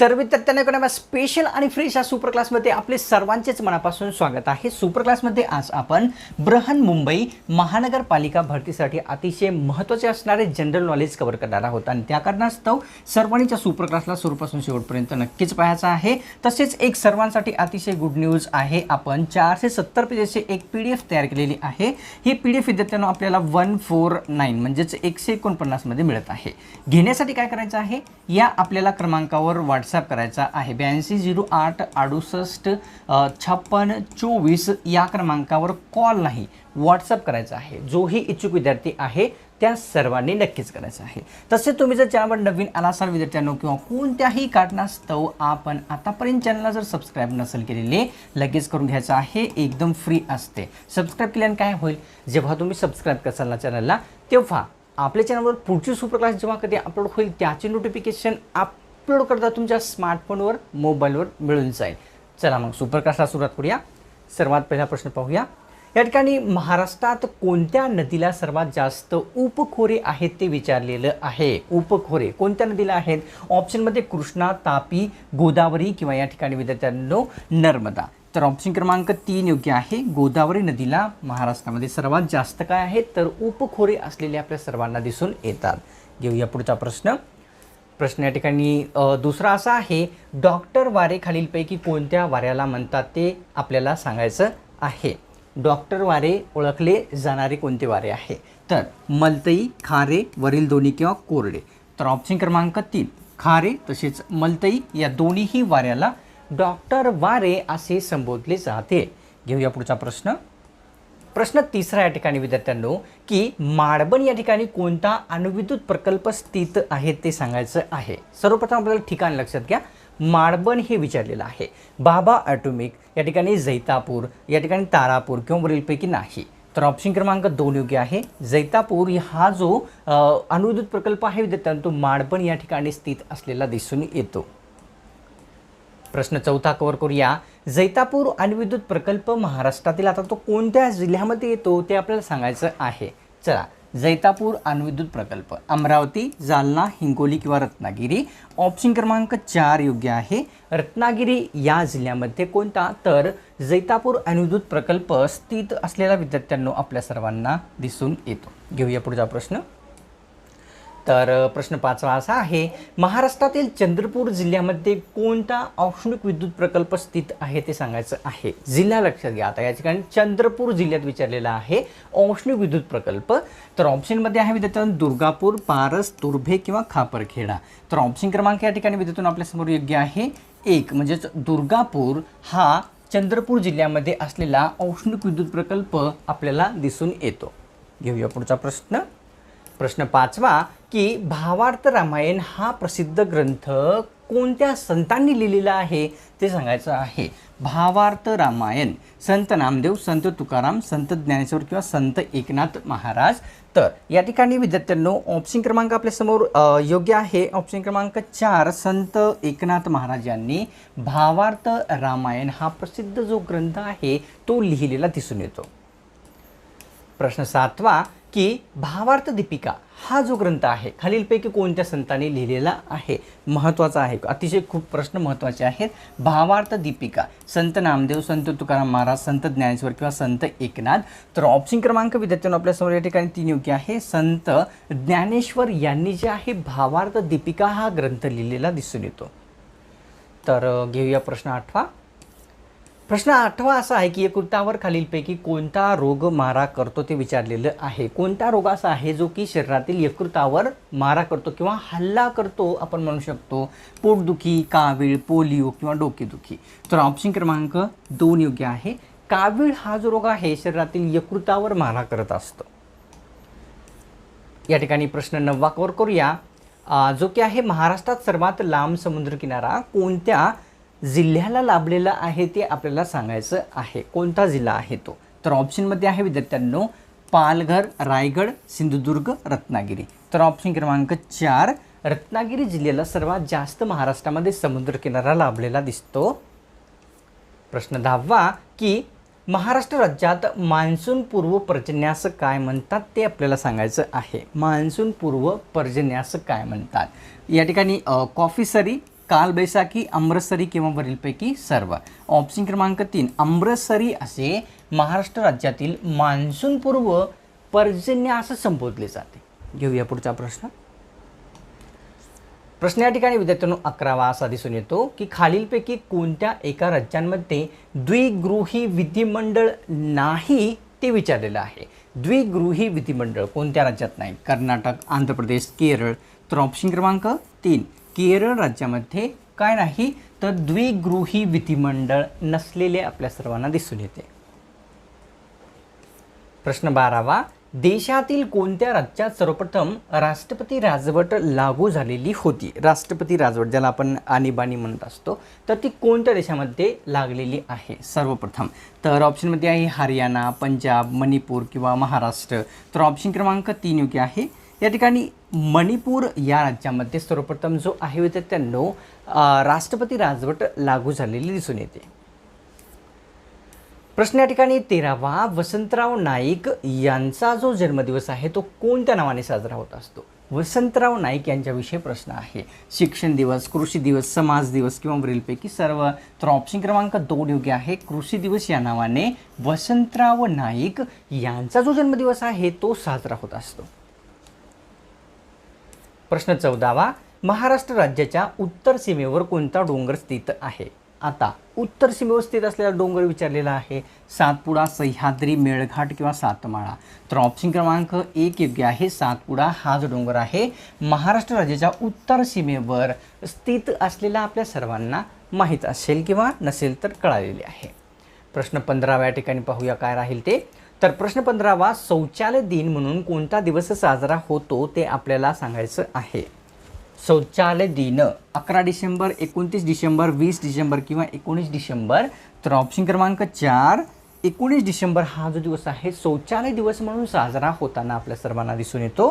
तर विद्यार्थ्यांना स्पेशल आणि फ्रेश या सुपर क्लासमध्ये आपले सर्वांचेच मनापासून स्वागत आहे. सुपर क्लासमध्ये आज आपण बृहन मुंबई महानगरपालिका भरतीसाठी अतिशय महत्त्वाचे असणारे जनरल नॉलेज कव्हर करणार आहोत. आणि त्या कारणास्तव सर्वांच्या सुपर क्लासला सुरूपासून शेवटपर्यंत नक्कीच पाहायचा आहे. तसेच एक सर्वांसाठी अतिशय गुड न्यूज आहे. आपण चारशे सत्तर पेजेसची एक पी डी एफ तयार केलेली आहे. ही पी डी एफ विद्यार्थ्यांना आपल्याला वन फोर नाईन म्हणजेच एकशे एकोणपन्नासमध्ये मिळत आहे. घेण्यासाठी काय करायचं आहे? या आपल्याला क्रमांकावर व्हॉट्सॲप करायचा आहे. ब्याऐंशी झिरो आठ अडुसष्ट छप्पन चोवीस या क्रमांकावर कॉल नाही व्हॉट्सअप करायचा आहे. जोही इच्छुक विद्यार्थी आहे त्या सर्वांनी नक्कीच करायचं आहे. तसे तुम्ही जर चॅनलवर नवीन आला असाल विद्यार्थ्यांनो किंवा कोणत्याही कारणास्तव आपण आतापर्यंत चॅनलला जर सबस्क्राईब नसेल केलेले लगेच करून घ्यायचं आहे. एकदम फ्री असते. सबस्क्राईब केल्याने काय होईल? जेव्हा तुम्ही सबस्क्राईब कराल ना चॅनलला तेव्हा आपल्या चॅनलवर पुढची सुपर क्लास जेव्हा कधी अपलोड होईल त्याची नोटिफिकेशन आप अपलोड करता तुमच्या स्मार्टफोनवर मोबाईलवर मिळून जाईल. चला मग सुपरकास्टला सुरुवात करूया. सर्वात पहिला प्रश्न पाहूया. या ठिकाणी महाराष्ट्रात कोणत्या नदीला सर्वात जास्त उपखोरे आहेत ते विचारलेलं आहे? उपखोरे कोणत्या नदीला आहेत? ऑप्शनमध्ये कृष्णा तापी गोदावरी किंवा या ठिकाणी विद्यार्थ्यांनो नर्मदा. तर ऑप्शन क्रमांक तीन योग्य आहे. गोदावरी नदीला महाराष्ट्रामध्ये सर्वात जास्त काय आहे? तर उपखोरे असलेले आपल्या सर्वांना दिसून येतात. घेऊया पुढचा प्रश्न. प्रश्न या ठिकाणी दुसरा असा आहे डॉक्टर वारे खालीलपैकी कोणत्या वाऱ्याला म्हणतात ते आपल्याला सांगायचं आहे. डॉक्टर वारे ओळखले जाणारे कोणते वारे आहे? तर मलतई खारे वरील दोन्ही किंवा कोरडे. तर ऑप्शन क्रमांक तीन खारे तसेच मलतई या दोन्हीही वाऱ्याला डॉक्टर वारे असे संबोधले जाते. घेऊया पुढचा प्रश्न. प्रश्न तिसरा या ठिकाणी विद्यार्थ्यांनो की माडबन या ठिकाणी कोणता अणुविद्युत प्रकल्प स्थित आहे ते सांगायचं आहे. सर्वप्रथम आपल्याला ठिकाण लक्षात घ्या. माडबन हे विचारलेलं आहे. बाबा ॲटोमिक या ठिकाणी जैतापूर या ठिकाणी तारापूर किंवा वरीलपैकी नाही. तर ऑप्शन क्रमांक दोन योग्य आहे. जैतापूर हा जो अणुविद्युत प्रकल्प आहे विद्यार्थ्यांनो तो माडबन या ठिकाणी स्थित असलेला दिसून येतो. प्रश्न चौथा कवर करूया. जैतापूर अणुविद्युत प्रकल्प महाराष्ट्रातील आता तो कोणत्या जिल्ह्यामध्ये येतो ते आपल्याला सांगायचं आहे. चला जैतापूर अणुविद्युत प्रकल्प. अमरावती जालना हिंगोली किंवा रत्नागिरी. ऑप्शन क्रमांक चार योग्य आहे. रत्नागिरी या जिल्ह्यामध्ये कोणता? तर जैतापूर अणुविद्युत प्रकल्प स्थित असलेला विद्यार्थ्यांनो आपल्या सर्वांना दिसून येतो. घेऊया पुढचा प्रश्न. तर प्रश्न पाचवा असा आहे महाराष्ट्रातील चंद्रपूर जिल्ह्यामध्ये कोणता औष्णिक विद्युत प्रकल्प स्थित आहे ते सांगायचं आहे. जिल्हा लक्षात घ्या. आता या ठिकाणी चंद्रपूर जिल्ह्यात विचारलेला आहे औष्णिक विद्युत प्रकल्प. तर ऑप्शनमध्ये आहे विद्यार्थ्यांनो दुर्गापूर पारस तुर्भे किंवा खापरखेडा. तर ऑप्शन क्रमांक या ठिकाणी विद्यार्थ्यांनो आपल्यासमोर योग्य आहे. एक म्हणजेच दुर्गापूर हा चंद्रपूर जिल्ह्यामध्ये असलेला औष्णिक विद्युत प्रकल्प आपल्याला दिसून येतो. घेऊया पुढचा प्रश्न. प्रश्न पाचवा की भावार्थ रामायण हा प्रसिद्ध ग्रंथ कोणत्या संतांनी लिहिलेला आहे? ते सांगायचं आहे. भावार्थ रामायण संत नामदेव संत तुकाराम संत ज्ञानेश्वर किंवा संत एकनाथ महाराज. तर या ठिकाणी विद्यार्थ्यांनो ऑप्शन क्रमांक आपल्यासमोर योग्य आहे. ऑप्शन क्रमांक चार संत एकनाथ महाराज यांनी भावार्थ रामायण हा प्रसिद्ध जो ग्रंथ आहे तो लिहिलेला दिसून येतो. प्रश्न सातवा की भावार्थ दीपिका हा जो ग्रंथ आहे खालीलपैकी कोणत्या संतांनी लिहिलेला आहे महत्त्वाचा आहे? अतिशय खूप प्रश्न महत्त्वाचे आहेत. भावार्थ दीपिका संत नामदेव संत तुकाराम महाराज संत ज्ञानेश्वर किंवा संत एकनाथ. तर ऑप्शन क्रमांक विद्यार्थ्यांना आपल्यासमोर या ठिकाणी तीन योग्य आहे. संत ज्ञानेश्वर यांनी जे आहे भावार्थ दीपिका हा ग्रंथ लिहिलेला दिसून येतो. तर घेऊया प्रश्न आठवा. प्रश्न आठवा असा आहे की यकृतावर खालीलपैकी कोणता रोग मारा करतो ते विचारलेलं आहे. कोणता रोग असा आहे जो की शरीरातील यकृतावर मारा करतो किंवा हल्ला करतो आपण म्हणू शकतो? पोटदुखी कावीळ पोलिओ किंवा डोकेदुखी. तर ऑप्शन क्रमांक दोन योग्य आहे. कावीळ हा जो रोग आहे शरीरातील यकृतावर मारा करत असतो. या ठिकाणी प्रश्न नववा कवर करूया. जो की आहे महाराष्ट्रात सर्वात लांब समुद्रकिनारा कोणत्या जिल्ह्याला लाभलेला आहे ते आपल्याला सांगायचं आहे. कोणता जिल्हा आहे तो? तर ऑप्शनमध्ये आहे विद्यार्थ्यांनो पालघर रायगड सिंधुदुर्ग रत्नागिरी. तर ऑप्शन क्रमांक चार रत्नागिरी जिल्ह्याला सर्वात जास्त महाराष्ट्रामध्ये समुद्रकिनारा लाभलेला दिसतो. प्रश्न दहावा की महाराष्ट्र राज्यात मान्सून पूर्व पर्जन्यास काय म्हणतात ते आपल्याला सांगायचं आहे. मान्सून पूर्व पर्जन्यास काय म्हणतात? या ठिकाणी कॉफी सरी कालबैसाखी अमृतसरी किंवा वरीलपैकी सर्व. ऑप्शन क्रमांक तीन अमृतसरी असे महाराष्ट्र राज्यातील मान्सूनपूर्व पर्जन्य असं संबोधले जाते. घेऊया पुढचा प्रश्न. प्रश्न या ठिकाणी विद्यार्थ्यांनो अकरावा असा दिसून येतो की खालीलपैकी कोणत्या एका राज्यांमध्ये द्विगृही विधिमंडळ नाही ते विचारलेलं आहे. द्विगृही विधिमंडळ कोणत्या राज्यात नाही? कर्नाटक आंध्र प्रदेश केरळ. तर ऑप्शन क्रमांक तीन केरळ राज्यामध्ये काय नाही तर द्विगृही विधिमंडळ नसलेले आपल्या सर्वांना दिसून येते. प्रश्न बारावा देशातील कोणत्या राज्यात सर्वप्रथम राष्ट्रपती राजवट लागू झालेली होती? राष्ट्रपती राजवट ज्याला आपण आणीबाणी म्हणत असतो तर ती कोणत्या देशामध्ये लागलेली आहे सर्वप्रथम? तर ऑप्शनमध्ये आहे हरियाणा पंजाब मणिपूर किंवा महाराष्ट्र. तर ऑप्शन क्रमांक तीन योग्य आहे. या ठिकाणी मणिपूर या राज्यामध्ये सर्वप्रथम जो आहे विद्यार्थ्यांनो त्यांनो राष्ट्रपती राजवट लागू झालेली दिसून येते. प्रश्न या ठिकाणी तेरावा वसंतराव नाईक यांचा जो जन्मदिवस आहे तो कोणत्या नावाने साजरा होत असतो? वसंतराव नाईक यांच्याविषयी प्रश्न आहे. शिक्षण दिवस कृषी दिवस समाज दिवस किंवा वरीलपैकी सर्व. तर ऑप्शन क्रमांक दोन योग्य आहे. कृषी दिवस या नावाने वसंतराव नाईक यांचा जो जन्मदिवस आहे तो साजरा होत असतो. प्रश्न चौदावा महाराष्ट्र राज्याच्या उत्तर सीमेवर कोणता डोंगर स्थित आहे? आता उत्तर सीमेवर स्थित असलेला डोंगर विचारलेला आहे सातपुडा सह्याद्री मेळघाट किंवा सातमाळा. तर ऑप्शन क्रमांक एक योग्य आहे सातपुडा हा जो डोंगर आहे महाराष्ट्र राज्याच्या उत्तर सीमेवर स्थित असलेला आपल्या सर्वांना माहीत असेल किंवा नसेल तर कळालेले आहे. प्रश्न पंधराव्या ठिकाणी पाहूया काय राहील ते? तर प्रश्न पंधरावा शौचालय दिन म्हणून कोणता दिवस साजरा होतो ते आपल्याला सांगायचं आहे. शौचालय दिन अकरा डिसेंबर एकोणतीस डिसेंबर वीस डिसेंबर किंवा एकोणीस डिसेंबर. तर ऑप्शन क्रमांक चार एकोणीस डिसेंबर हा जो दिवस आहे शौचालय दिवस म्हणून साजरा होताना आपल्या सर्वांना दिसून येतो.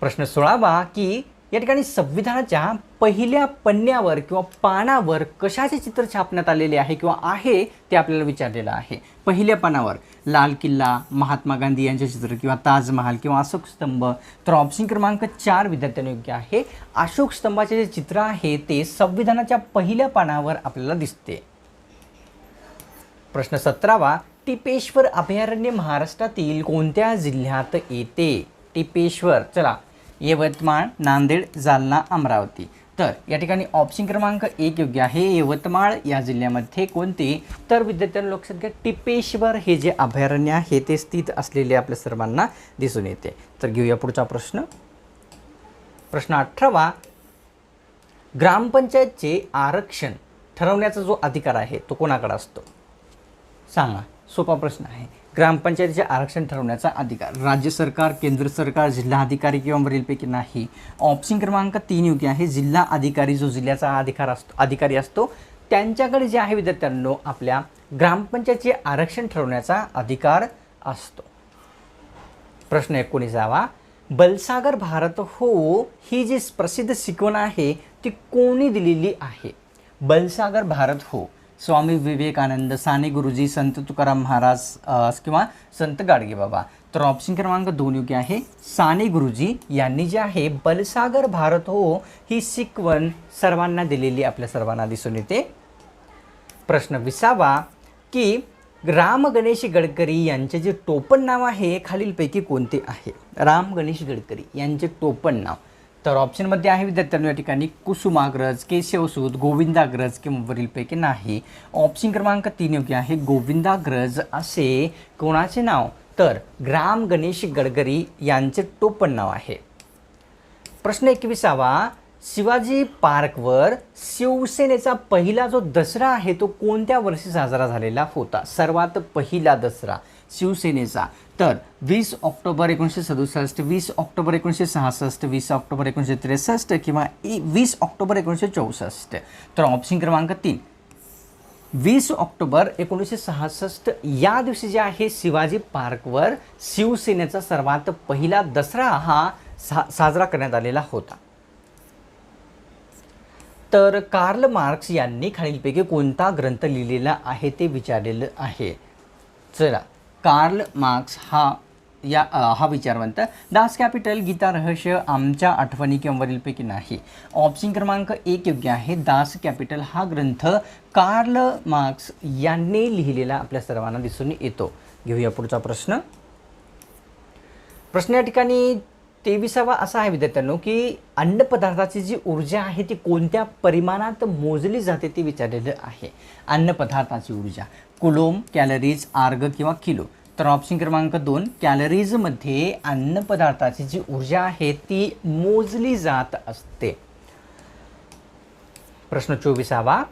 प्रश्न सोळावा की या ठिकाणी संविधानाच्या पहिल्या पन्न्यावर किंवा पानावर कशाचे चित्र छापण्यात आलेले आहे किंवा आहे ते आपल्याला विचारलेलं आहे. पहिल्या पानावर लाल किल्ला महात्मा गांधी यांचे चित्र किंवा ताजमहाल किंवा अशोक स्तंभ तर ऑप्शन क्रमांक चार विद्यार्थ्यांना योग्य आहे. अशोक स्तंभाचे जे चित्र आहे ते संविधानाच्या पहिल्या पानावर आपल्याला दिसते. प्रश्न सतरावा टिपेश्वर अभयारण्य महाराष्ट्रातील कोणत्या जिल्ह्यात येते? टिपेश्वर चला यवतमाळ नांदेड जालना अमरावती. तर या ठिकाणी ऑप्शन क्रमांक एक योग्य आहे. यवतमाळ या जिल्ह्यामध्ये कोणते? तर विद्यार्थ्यांना लक्षात घ्या टिपेश्वर हे जे अभयारण्य आहे ते स्थित असलेले आपल्या सर्वांना दिसून येते. तर घेऊया पुढचा प्रश्न. प्रश्न अठरावा. ग्रामपंचायतचे आरक्षण ठरवण्याचा जो अधिकार आहे तो कोणाकडे असतो? सांगा. सोपा प्रश्न आहे. ग्रामपंचायतीचे आरक्षण ठरवण्याचा अधिकार. राज्य सरकार केंद्र सरकार जिल्हा अधिकारी किंवा वरीलपैकी नाही. ऑप्शन क्रमांक तीन योग्य आहे. जिल्हा अधिकारी जो जिल्ह्याचा अधिकार असतो अधिकारी असतो त्यांच्याकडे जे आहे विद्यार्थ्यांनो आपल्या ग्रामपंचायतीचे आरक्षण ठरवण्याचा अधिकार असतो. प्रश्न एकोणीसावा बलसागर भारत हो ही जी प्रसिद्ध शिकवण आहे ती कोणी दिलेली आहे? बलसागर भारत हो. स्वामी विवेकानंद साने गुरुजी संत तुकाराम महाराज किंवा संत गाडगेबाबा तर ऑप्शन क्रमांक दोन योग्य आहे. साने गुरुजी यांनी जे आहे बलसागर भारत हो ही शिकवण सर्वांना दिलेली आपल्या सर्वांना दिसून येते. प्रश्न विसावा की राम गणेश गडकरी यांचे जे टोपण नाव आहे खालीलपैकी कोणते आहे? राम गणेश गडकरी यांचे टोपण नाव. तर ऑप्शनमध्ये आहे विद्यार्थ्यांनो या ठिकाणी कुसुमाग्रज केशवसूत गोविंदाग्रज किंवा वरीलपैकी नाही. ऑप्शन क्रमांक तीन योग्य आहे गोविंदाग्रज असे कोणाचे नाव? तर ग्राम गणेश गडकरी यांचे टोपण नाव आहे. प्रश्न एकविसावा शिवाजी पार्कवर शिवसेनेचा पहिला जो दसरा आहे तो कोणत्या वर्षी साजरा झालेला होता? सर्वात पहिला दसरा. शिवसेनेचा. तर वीस ऑक्टोबर एकोणीसशे सदुसष्ट वीस ऑक्टोबर एकोणीसशे सहासष्ट वीस ऑक्टोबर एकोणीसशे त्रेसष्ट किंवा वीस ऑक्टोबर एकोणीसशे चौसष्ट. तर ऑप्शन क्रमांक तीन. वीस ऑक्टोबर एकोणीसशे सहासष्ट या दिवशी जे आहे शिवाजी पार्कवर शिवसेनेचा सर्वात पहिला दसरा हा सा साजरा करण्यात आलेला होता. तर कार्ल मार्क्स यांनी खालीलपैकी कोणता ग्रंथ लिहिलेला आहे ते विचारलेलं आहे. चला. कार्ल मार्क्स हा या हा विचारवंत. दास कॅपिटल गीता रहस्य आमच्या आठवणी किंवा वरीलपैकी नाही. ऑप्शन क्रमांक एक योग्य आहे. दास कॅपिटल हा ग्रंथ कार्ल मार्क्स यांनी लिहिलेला आपल्या सर्वांना दिसून येतो. घेऊया पुढचा प्रश्न. प्रश्न या ठिकाणी तेविसावा असा आहे विद्यार्थ्यांनो की अन्नपदार्थाची जी ऊर्जा आहे ती कोणत्या परिमाणात मोजली जाते ते विचारलेलं आहे. अन्नपदार्थाची ऊर्जा. कुलोम कॅलरीज आर्ग किंवा किलो. तर ऑप्शन क्रमांक दोन कॅलरीजमध्ये अन्नपदार्थाची जी ऊर्जा आहे ती मोजली जात असते. प्रश्न चोवीसावा.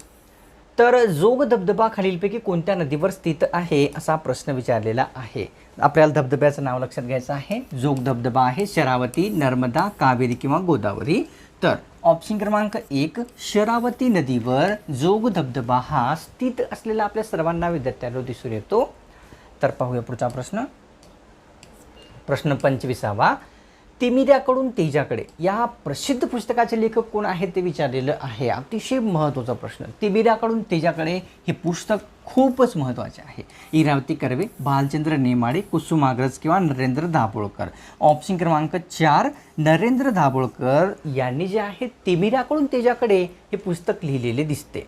तर जोग धबधबा खालीलपैकी कोणत्या नदीवर स्थित आहे असा प्रश्न विचारलेला आहे. आपल्याला धबधब्याचं नाव लक्षात घ्यायचं आहे. जोग धबधबा आहे शरावती नर्मदा कावेरी किंवा गोदावरी. तर ऑप्शन क्रमांक एक शरावती नदीवर जोग धबधबा हा स्थित असलेला आपल्या सर्वांना विद्यार्थ्यांना दिसून येतो. तर पाहूया पुढचा प्रश्न. प्रश्न पंचवीसावा. तिमिऱ्याकडून तेजाकडे या प्रसिद्ध पुस्तकाचे लेखक कोण आहेत ते विचारलेलं आहे. अतिशय महत्त्वाचा प्रश्न. तिमिऱ्याकडून तेजाकडे हे पुस्तक खूपच महत्त्वाचे आहे. इरावती कर्वे भालचंद्र नेमाडे कुसुमाग्रज किंवा नरेंद्र दाभोळकर ऑप्शन क्रमांक चार नरेंद्र दाभोळकर यांनी जे आहे तिमिराकडून तेजाकडे हे पुस्तक लिहिलेले दिसते.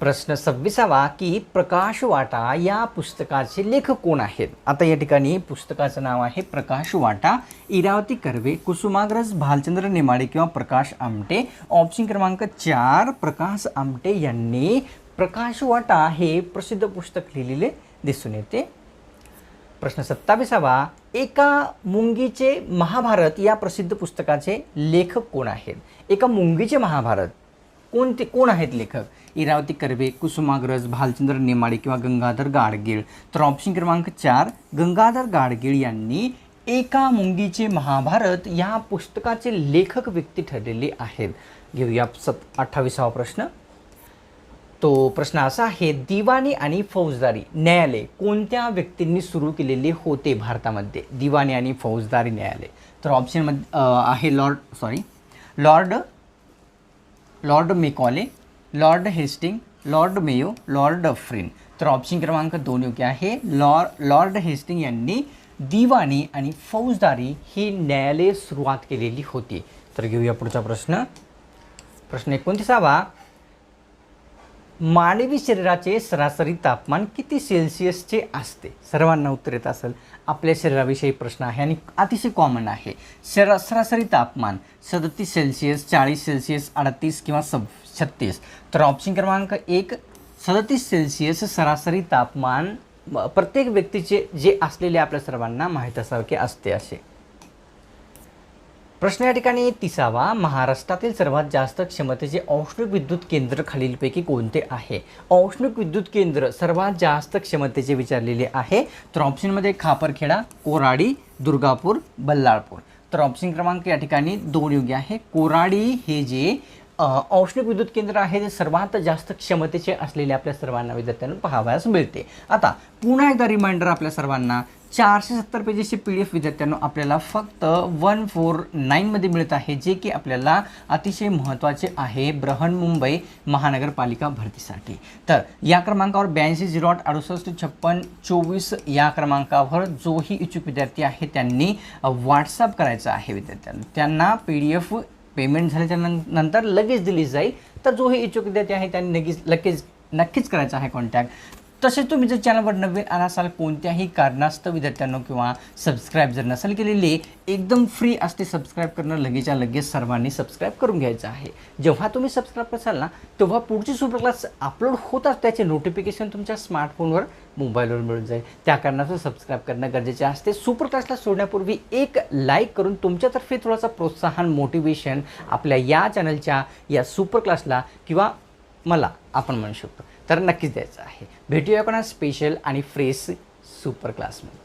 प्रश्न सव्वीसावा की प्रकाश वाटा या पुस्तकाचे लेखक कोण आहेत? आता या ठिकाणी पुस्तकाचं नाव आहे प्रकाश वाटा. इरावती कर्वे कुसुमाग्रज भालचंद्र नेमाडे किंवा प्रकाश आमटे. ऑप्शन क्रमांक चार प्रकाश आमटे यांनी प्रकाश वाटा हे प्रसिद्ध पुस्तक लिहिलेले दिसून येते. प्रश्न सत्तावीसावा एका मुंगीचे महाभारत या प्रसिद्ध पुस्तकाचे लेखक कोण आहेत? एका मुंगीचे महाभारत कोणते कोण आहेत लेखक? इरावती कर्वे कुसुमाग्रज भालचंद्र नेमाडे किंवा गंगाधर गाडगीळ. तर ऑप्शन क्रमांक चार गंगाधर गाडगीळ यांनी एका मुंगीचे महाभारत या पुस्तकाचे लेखक व्यक्ती ठरलेले आहेत. घेऊया सत अठ्ठावीसावा प्रश्न. तो प्रश्न असा आहे दिवाणी आणि फौजदारी न्यायालय कोणत्या व्यक्तींनी सुरू केलेले होते भारतामध्ये? दिवाणी आणि फौजदारी न्यायालय. तर ऑप्शनमध्ये आहे lord sorry lord lord Macaulay lord Hastings lord Mayo lord फ्रिन. तर ऑप्शन क्रमांक दोन योग्य आहे. लॉ लॉर्ड हेस्टिंग यांनी दिवाणी आणि फौजदारी ही न्यायालय सुरुवात केलेली होती. तर घेऊया पुढचा प्रश्न. प्रश्न एकोणतीसावा. मानवी शरीराचे सरासरी तापमान किती सेल्सिअसचे असते? सर्वांना उत्तर येत असेल आपल्या शरीराविषयी प्रश्न आहे आणि अतिशय कॉमन आहे. शरा सरासरी तापमान सदतीस सेल्सिअस चाळीस सेल्सिअस अडतीस किंवा सब छत्तीस. तर ऑप्शन क्रमांक एक सदतीस सेल्सिअस सरासरी तापमान प्रत्येक व्यक्तीचे जे असलेले आपल्या सर्वांना माहीत असावे असते असे. प्रश्न या ठिकाणी तिसावा. महाराष्ट्रातील सर्वात जास्त क्षमतेचे औष्णिक विद्युत केंद्र खालीलपैकी कोणते आहे? औष्णिक विद्युत केंद्र सर्वात जास्त क्षमतेचे विचारलेले आहे. तर ऑप्शनमध्ये खापरखेडा कोराडी दुर्गापूर बल्लाळपूर. तर ऑप्शन क्रमांक या ठिकाणी दोन योग्य आहे. कोराडी हे जे औष्णिक विद्युत केंद्र आहे ते सर्वात जास्त क्षमतेचे असलेले आपल्या सर्वांना विद्यार्थ्यांना पाहावयास मिळते. आता पुन्हा एकदा रिमाइंडर आपल्या सर्वांना चारशे सत्तर पेजेसचे पी डी एफ विद्यार्थ्यांना आपल्याला फक्त वन फोर नाईनमध्ये मिळत आहे जे की आपल्याला अतिशय महत्त्वाचे आहे बृहन्मुंबई महानगरपालिका भरतीसाठी. तर या क्रमांकावर ब्याऐंशी झिरो आठ अडुसष्ट छप्पन चोवीस या क्रमांकावर जोही इच्छुक विद्यार्थी आहे त्यांनी व्हॉट्सअप करायचं आहे विद्यार्थ्यांना. त्यांना पी डी एफ पेमेंट झाल्याच्या नं- नंतर लगेच दिली जाईल. तर जो हे इच्छुक विद्यार्थी आहे त्यांनी लगेच लगेच नक्कीच करायचा आहे कॉन्टॅक्ट तसेच तुम्ही जर चॅनलवर नवीन आला असाल कोणत्याही कारणास्तव विद्यार्थ्यांनो किंवा सबस्क्राईब जर नसेल केलेली एकदम फ्री असते सबस्क्राईब करणं लगेचच्या लगेच सर्वांनी सबस्क्राईब करून घ्यायचं आहे. जेव्हा तुम्ही सबस्क्राईब कराल ना तेव्हा पुढची सुपर क्लास अपलोड होतात त्याचे नोटिफिकेशन तुमच्या स्मार्टफोनवर मोबाईलवर मिळून जाईल. त्या कारणास्तव सबस्क्राईब करणं गरजेचे असते. सुपर क्लासला सोडण्यापूर्वी एक लाईक करून तुमच्यातर्फे थोडासा प्रोत्साहन मोटिवेशन आपल्या या चॅनलच्या या सुपर क्लासला किंवा मला आपण म्हणू शकतो. तर नक्कीच द्यायचं आहे. भेटूया कोणा स्पेशल आणि फ्रेश सुपर क्लासमध्ये